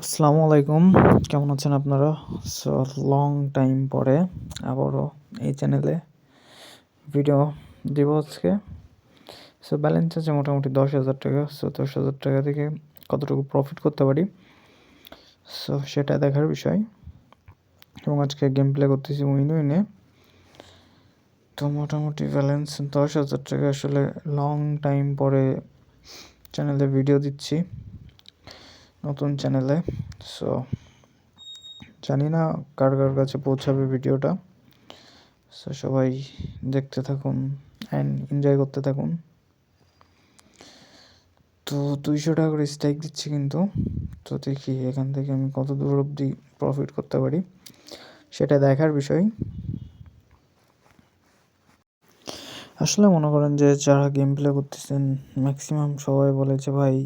আসসালামু আলাইকুম। কেমন আছেন আপনারা? সো লং টাইম পরে আবারও এই চ্যানেলে ভিডিও দিব আজকে। সো ব্যালেন্স আছে মোটামুটি দশ হাজার টাকা। সো দশ হাজার টাকা থেকে কতটুকু প্রফিট করতে পারি? সো সেটা দেখার বিষয়। এবং আজকে গেম প্লে করতেছি উইন উইনে তো, মোটামুটি ব্যালেন্স দশ হাজার টাকা। আসলে লং টাইম পরে চ্যানেলে ভিডিও দিচ্ছি। নতুন চ্যানেলে সো জানি না কার কার কাছে পৌঁছাবে ভিডিওটা। সো সবাই দেখতে থাকুন অ্যান্ড এনজয় করতে থাকুন। তো দুইশো টাকা করে স্ট্রাইক দিচ্ছি কিন্তু। তো দেখি এখান থেকে আমি কত দূর অবধি প্রফিট করতে পারি। সেটা দেখার বিষয়। আসলে মনে করেন যে যারা গেম প্লে করতেছেন ম্যাক্সিমাম সবাই বলে যে ভাই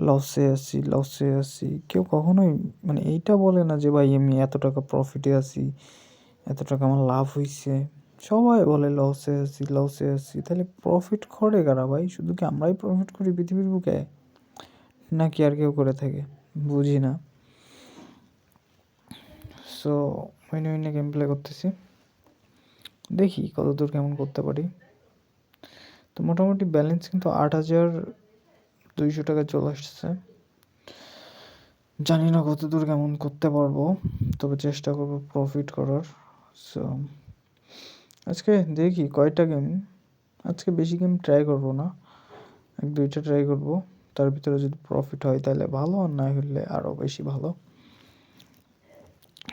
লসে আছি লসে আছি। কেউ কখনোই মানে এইটা বলে না যে, ভাই, আমি এত টাকা প্রফিটে আছি, এত টাকা আমার লাভ হইছে। সবাই বলে লসে আছি লসে আছি। তাহলে প্রফিট করে কারা ভাই? শুধু কি আমরাই প্রফিট করি পৃথিবীর বুকে? নাকি আর কেউ করে থাকে? বুঝি না। সো উইনে উইনে গেম প্লে করতেছি। দেখি কতদূর কেমন করতে পারি। তো মোটামুটি ব্যালেন্স কিন্তু আট হাজার দুইশো টাকা চলে আসছে। জানি না কত দূর কেমন করতে পারব, তবে চেষ্টা করব প্রফিট করার। সো আজকে দেখি কয়টা গেম আজকে বেশি গেম ট্রাই করব না। এক, দুইটা ট্রাই করব। তার ভিতরে যদি প্রফিট হয় তাহলে ভালো, আর না হলে আরও বেশি ভালো।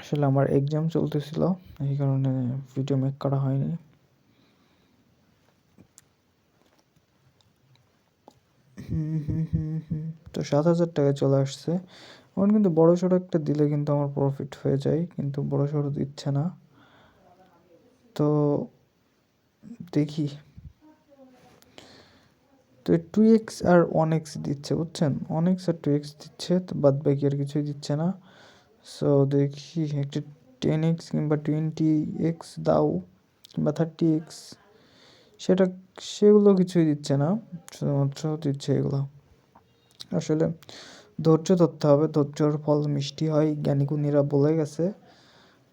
আসলে আমার এক্সাম চলতেছিল, এই কারণে ভিডিও মেক করা হয়নি। তো সাত হাজার টাকা চলে আসছে। আমার কিন্তু বড় সড়ো একটা দিলে কিন্তু আমার প্রফিট হয়ে যায়, কিন্তু বড় সড়ো দিচ্ছে না। তো দেখি। তো টু এক্স আর ওয়ান এক্স দিচ্ছে, বুঝছেন? ওয়ান এক্স আর টু এক্স দিচ্ছে, তো বাদ বাকি আর কিছুই দিচ্ছে না। সো দেখি, একটা টেন এক্স কিংবা টোয়েন্টি এক্স দাও, কিংবা থার্টি এক্স সেটা সেগুলো কিছুই দিচ্ছে না, শুধুমাত্র দিচ্ছে এগুলো। আসলে ধৈর্য ধরতে হবে, ধৈর্যর ফল মিষ্টি হয় জ্ঞানীগুণীরা বলে গেছে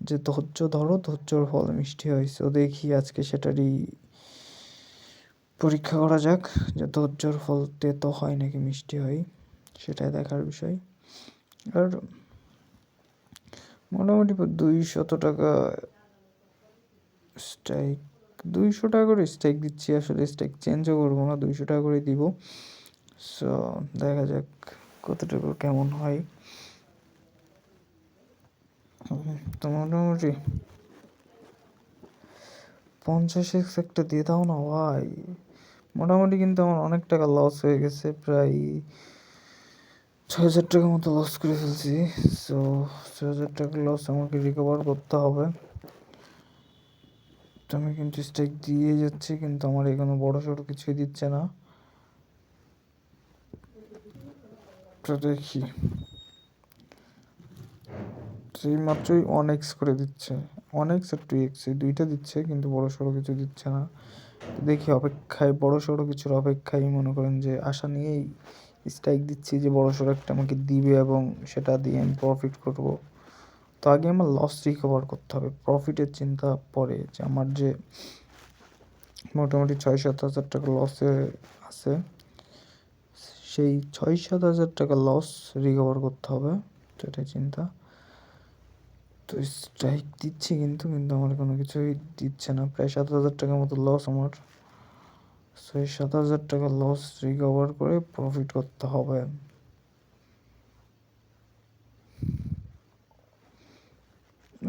যে, ধৈর্য ধরো, ধৈর্যর ফল মিষ্টি হয়। সো দেখি আজকে সেটারই পরীক্ষা করা যাক যে, ধৈর্যর ফল তেতো হয় নাকি মিষ্টি হয়, সেটাই দেখার বিষয়। আর মোটামুটি দুইশত টাকা স্ট্রাইক দুইশো টাকা করে স্টেক দিচ্ছি, আসলে স্টেক চেঞ্জও করব না, দুইশো টাকা করে দিব। সো দেখা যাক কতটুকু কেমন হয়। তো মোটামুটি পঞ্চাশ এক্স একটা দিয়ে দাও না ভাই। মোটামুটি কিন্তু আমার অনেক টাকা লস হয়ে গেছে, প্রায় ছয় হাজার টাকার মতো লস করে ফেলছি। সো ছয় হাজার টাকা লস আমাকে রিকভার করতে হবে। আমি কিন্তু স্ট্রাইক দিয়ে যাচ্ছি, কিন্তু আমার এখানে বড় সড়ো কিছুই দিচ্ছে না। দেখি। সেই মাত্রই ওয়ান এক্স করে দিচ্ছে। ওয়ান এক্স আর টু এক্স এই দুইটা দিচ্ছে, কিন্তু বড় সড়ো কিছু দিচ্ছে না। দেখি অপেক্ষায়, বড় সড়ো কিছুর অপেক্ষায় মনে করেন যে আশা নিয়েই স্ট্রাইক দিচ্ছি যে বড় সড়ো একটা আমাকে দিবে এবং সেটা দিয়ে আমি প্রফিট করব। তো আগে আমার লস রিকভার করতে হবে। প্রফিটের চিন্তা পরে যে আমার যে মোটামুটি ছয় সাত হাজার টাকা লসে আছে, সেই ছয় সাত হাজার টাকা লস রিকভার করতে হবে সেটাই চিন্তা। তো স্ট্রাইক দিচ্ছি কিন্তু কিন্তু আমার কোনো কিছুই দিচ্ছে না। প্রায় সাত হাজার টাকার মতো লস আমার। সেই সাত হাজার টাকা লস রিকভার করে প্রফিট করতে হবে।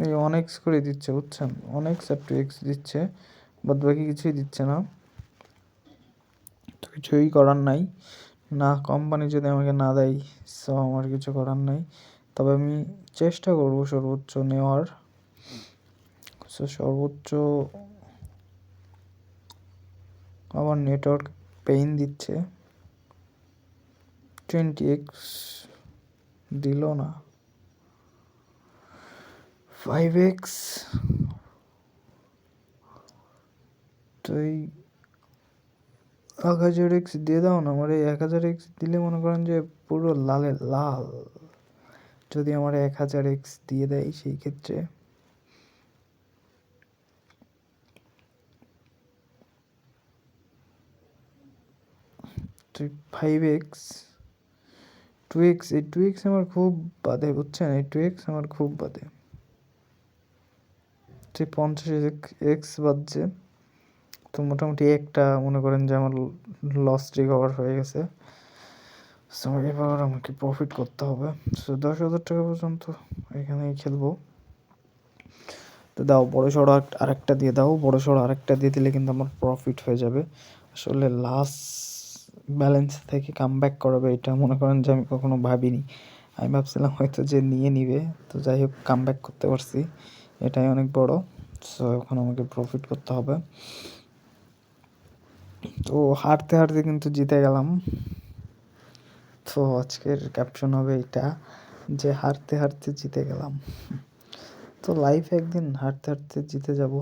এই অনেক্স করে দিচ্ছে, বুঝছেন? অনেক্স আর টু এক্স দিচ্ছে বাদ বাকি কিছুই দিচ্ছে না। তো কিছুই করার নাই। না কোম্পানি যদি আমাকে না দেয় সো আমার কিছু করার নাই। তবে আমি চেষ্টা করব সর্বোচ্চ নেওয়ার। সো সর্বোচ্চ আমার নেটওয়ার্ক পেইন দিচ্ছে। টোয়েন্টি এক্স দিল না। ফাইভ এক্স তো এই এক হাজার এক্স দিয়ে দাও না, আমার এই এক হাজার এক্স দিলে মনে করেন যে পুরো লালে লাল। যদি আমার এক হাজার এক্স দিয়ে দেয় সেই ক্ষেত্রে। ফাইভ এক্স টু এক্স এই টু এক্স আমার খুব বাদে, বুঝছেন? এই টু এক্স আমার খুব বাদে। তুই পঞ্চাশ এক্স বাজছে। তো মোটামুটি একটা মনে করেন যে আমার লস রিকভার হয়ে গেছে। সো এবার আমাকে প্রফিট করতে হবে। সো দশ হাজার টাকা পর্যন্ত এখানেই খেলব। তো দাও, বড়ো সড়ো আরেকটা দিয়ে দাও। বড়ো সড়ো আরেকটা দিয়ে দিলে কিন্তু আমার প্রফিট হয়ে যাবে। আসলে লাস্ট ব্যালেন্স থেকে কাম ব্যাক করাবে, এটা মনে করেন যে আমি কখনো ভাবিনি। আমি ভাবছিলাম হয়তো যে নিয়ে নিবে। তো যাই হোক কাম ব্যাক করতে পারছি। এটাই অনেক বড়। সো এখন আমাকে প্রফিট করতে হবে। তো হারতে হারতে কিন্তু জিতে গেলাম। তো আজকের ক্যাপশন হবে এটা যে হারতে হারতে জিতে গেলাম। তো লাইফ একদিন হারতে হারতে জিতে যাব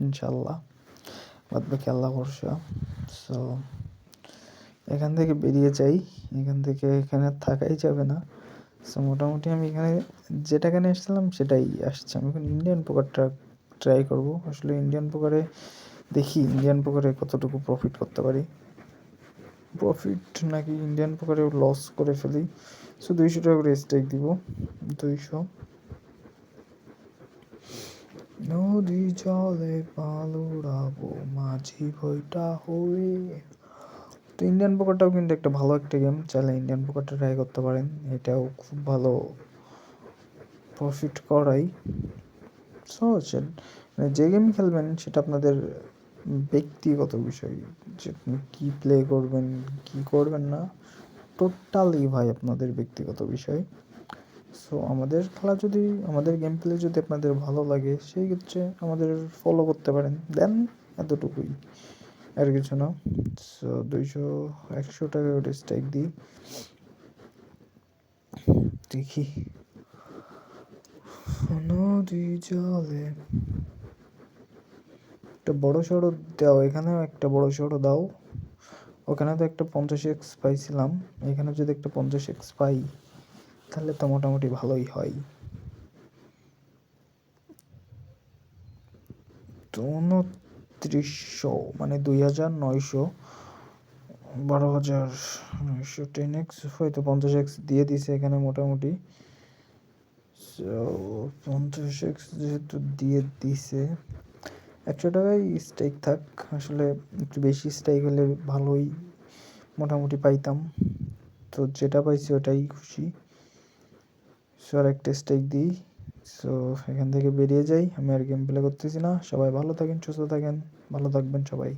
ইনশাল্লাহ বাদ বাকি আল্লাহ ভরসা। সো এখান থেকে বেরিয়ে যাই। এখান থেকে এখানে থাকাই যাবে না। সো মোটামুটি আমি এখানে যেটা এখানে এসেছিলাম সেটাই আসছে। আমি এখন ইন্ডিয়ান পোকারটা ট্রাই করব। আসলে ইন্ডিয়ান পোকারে দেখি ইন্ডিয়ান পোকারে কতটুকু প্রফিট করতে পারি। প্রফিট নাকি ইন্ডিয়ান পোকারেও লস করে ফেলি। সো দুইশো টাকা করে স্টেক দিব। দুইশো। নদী জলে পালুড়াবো, মাঝি ভইটা হয়ে তো ইন্ডিয়ান পোকারটাও কিন্তু একটা ভালো একটা গেম চাইলে ইন্ডিয়ান পোকারটা ট্রাই করতে পারেন। এটাও খুব ভালো প্রফিট করাই। সহজ মানে যে গেম খেলবেন, সেটা আপনাদের ব্যক্তিগত বিষয়। যে আপনি কী প্লে করবেন, কী করবেন না টোটালি ভাই আপনাদের ব্যক্তিগত বিষয়। সো আমাদের খেলা যদি, আমাদের গেম প্লে যদি আপনাদের ভালো লাগে, সেই ক্ষেত্রে আমাদের ফলো করতে পারেন। দেন এতটুকুই। আর কিছু না। সো দুইশো, একশো টাকা ওটা স্ট্রাইক দিই। দেখি। নদী জলে। একটা বড় সড়ো দাও, এখানেও একটা বড় সড়ো দাও। ওখানে তো একটা পঞ্চাশ এক্স পাইছিলাম। এখানে যদি একটা পঞ্চাশ এক্স পাই, তাহলে তো মোটামুটি ভালোই হয়। তো উনত্রিশশো মানে দুই হাজার নয়শো, বারো হাজার নয়শো টেন এক্স হয়তো পঞ্চাশ এক্স দিয়ে দিছে এখানে মোটামুটি। পঞ্চাশ এক্স যেহেতু দিয়ে দিছে একশো টাকায় স্ট্রাইক থাক, আসলে একটু বেশি স্ট্রাইক হলে ভালোই মোটামুটি পাইতাম। তো যেটা পাইছি ওটাই খুশি। সো আর একটা স্টেক দিই। সো এখান থেকে বেরিয়ে যাই। আমি আর গেম প্লে করতেছি না। সবাই ভালো থাকেন, সুস্থ থাকেন। ভালো থাকবেন সবাই।